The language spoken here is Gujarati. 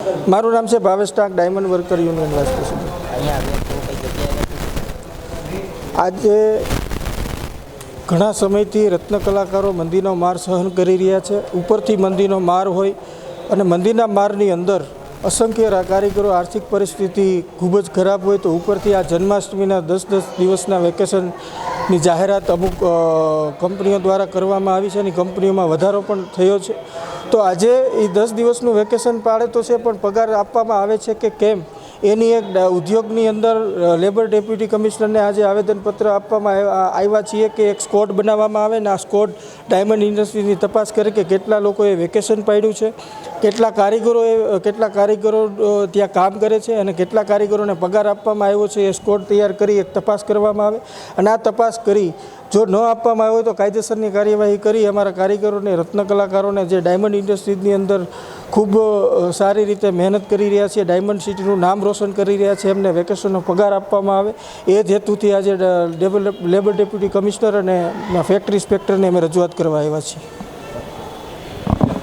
મારું નામ છે Bhavesh Tank, diamond worker union vice president આજે ઘણા સમયથી રત્ન કલાકારો મંદીનો માર સહન કરી રહ્યા છે. ઉપરથી મંદીનો માર હોય અને મંદીના મારની અંદર અસંખ્ય કારીગરો આર્થિક પરિસ્થિતિ ખૂબ જ ખરાબ હોય તો ઉપરથી આ જન્માષ્ટમીના દસ દસ દિવસના વેકેશનની જાહેરાત અમુક કંપનીઓ દ્વારા કરવામાં આવી છે અને કંપનીઓમાં વધારો પણ થયો છે. તો આજે એ દસ દિવસનું વેકેશન પાડે તો છે, પણ પગાર આપવામાં આવે છે કે કેમ? એની એક ઉદ્યોગની અંદર લેબર ડેપ્યુટી કમિશનરને આજે આવેદનપત્ર આપવામાં આવ- આવ્યા છીએ કે એક સ્કોડ બનાવવામાં આવે ને આ સ્કોડ ડાયમંડ ઇન્ડસ્ટ્રીની તપાસ કરે કે કેટલા લોકોએ વેકેશન પાડ્યું છે, કેટલા કારીગરોએ કેટલા કારીગરો ત્યાં કામ કરે છે અને કેટલા કારીગરોને પગાર આપવામાં આવ્યો છે એ સ્કોડ તૈયાર કરી એક તપાસ કરવામાં આવે. અને આ તપાસ કરી જો ન આપવામાં આવ્યો તો કાયદેસરની કાર્યવાહી કરી, અમારા કારીગરોને, રત્ન કલાકારોને જે ડાયમંડ ઇન્ડસ્ટ્રીઝની અંદર ખૂબ સારી રીતે મહેનત કરી રહ્યા છે ડાયમંડ સિટીનું નામ રોશન કરી રહ્યા છે, એમને વેકેશનનો પગાર આપવામાં આવે, એ જ હેતુથી આજે લેબર ડેપ્યુટી કમિશનર અને ફેક્ટરી ઇન્સ્પેક્ટરને અમે રજૂઆત કરવા આવ્યા છીએ.